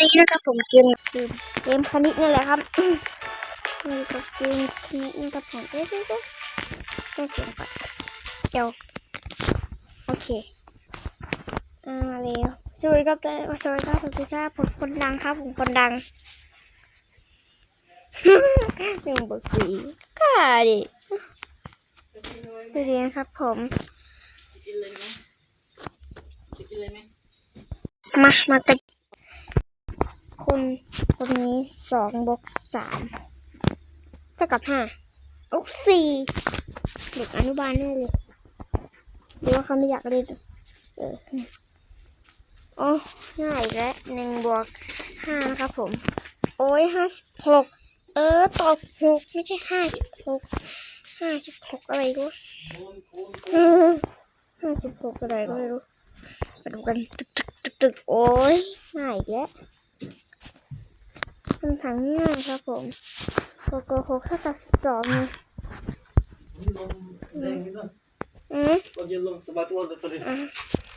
นี้นะครับผมเกมเกมเกมคณิตนี่แหละครับนี่ก็เกมคณิตนะครับผมเอ๊ะเอ๊ะเอ๊ะแค่เสียงก่อนเดี๋ยวโอเคอ่าเร็วสวัสดีครับสวัสดีครับสวัสดีครับผมคนดังครับผมคนดังหนึ่งบวกสี่ก็ดิเรียนครับ ผมจะกินเลยไหมจะกินเลยไหมมา มาติด คนคนนี้สองบวกสามเท่ากับห้าโอ้สี่เด็กอนุบาลแน่เลยหรือว่าเขาไม่อยากเล่นเออโอ้ง่ายแล้วหนึ่งบวกห้านะครับผม โอ้ยห้าสิบหกเออตอบหกไม่ใช่ห้าสิบหกห้าสิบหกอะไรก็ห้าสิบหกอะไรก็ไม่รู้มาดูกันตึกตึกตึกตึกโอ้ยง่ายแล้วำถามง่ายครับผมโกโกหกเท่ากับสิบสองนี่ลงแรงนิดหน่อยอืมลงเย็นลงสบายตัวเลยตัวนี้อะ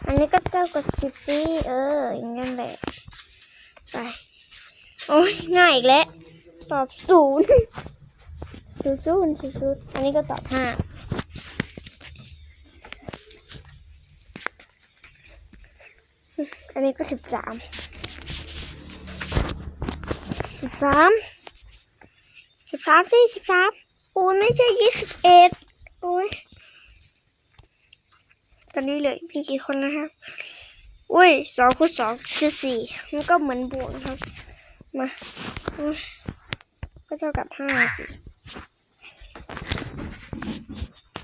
อันนี้ก็เท่ากับสิบสี่เอออย่างนั้นแหละไปโอ้ยง่ายอีกแล้วตอบศูนย์ศูนย์ศูนย์ศูนย์อันนี้ก็ตอบห้าอันนี้ก็สิบสาม บสามสิบสามสิสิบสามโอ้ไม่ใช่ยี่สิบเอ็ดโอ้ยตอนนี้เหลือมีกี่คนนะครับอุ้ยสองคูณสองคือสี่มันก็เหมือนบวกครับ มาก็เท่ากับห้าสิ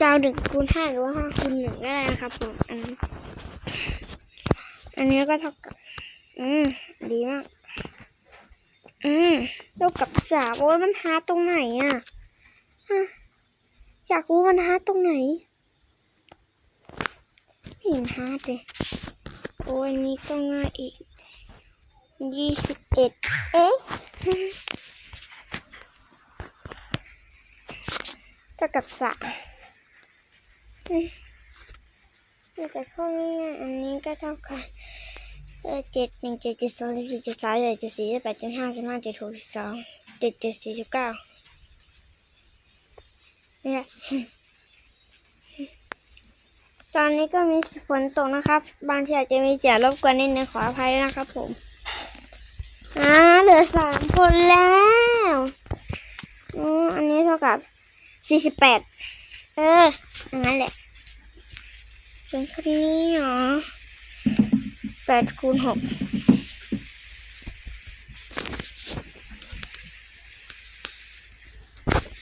ดาวหนึ่งคูณห้าหรือว่าห้าคูณหนึ่งก็ได้นะครับผมอันนี้อันนี้ก็เท่ากับ อืม ดีมาก อืมเท่ากับสามโอ้ยมันหาตรงไหนอะฮะอยากรู้มันหาตรงไหนไม่เห็นฮาเลยโอ้ยอันนี้ก็ง่ายอีกยี่สิบเอ็ดเอ๊ะเท่ากับสามอืมแต่ข้อง่ายอันนี้ก็เท่ากับ เจ็ดหนึ่งเจ็ดเจ็ดสองสิบสี่เจ็ดสามเจ็ดเจ็ดสี่เจ็ดแปดเจ็ดห้าสิบห้าเจ็ดหกสิบสองเจ็ดเจ็ดสี่สิบเก้าเนี่ยตอนนี้ก็มีฝนตกนะครับ บางทีอาจจะมีเสียงรบกวนนิดนึงขออภัยนะครับผมอ่าเหลือสามคนแล้วอ๋ออันนี้เท่ากับสี่สิบแปดเอออย่างนั้นแหละส่วนคนนี้เหรอ แปดคูณหก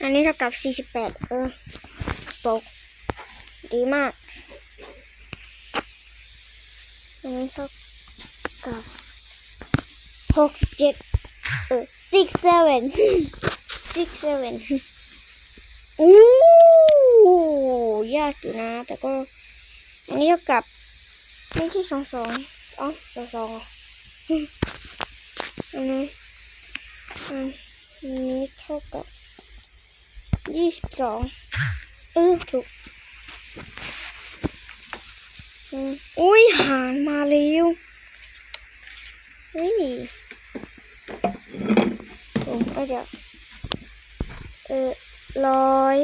อันนี้เท่ากับสี่สิบแปดเออตกดีมาก อันนี้เท่ากับหกเจ็ดเออ six seven six seven อู้ยากอยู่นะ แต่ก็ อันนี้เท่ากับ ไม่ใช่สองสอง อ๋อสองสองอันนี้อันนี้เท่ากับยี่สิบสองเออถูกอืมอุ้ยหารมาเร็วเฮ้ยผมก็จะเออร้อย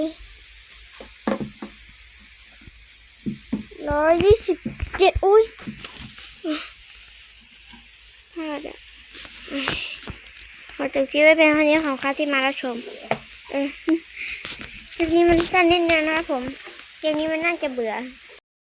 ร้อยยี่สิบเจ็ดอุ้ย พลาดอะขอจบคลิปไว้เป็นเท่านี้ของค่ะที่มารับชมเออคลิปนี้มันสั้นนิดนึงนะครับผมเกมนี้มันน่าจะเบื่อ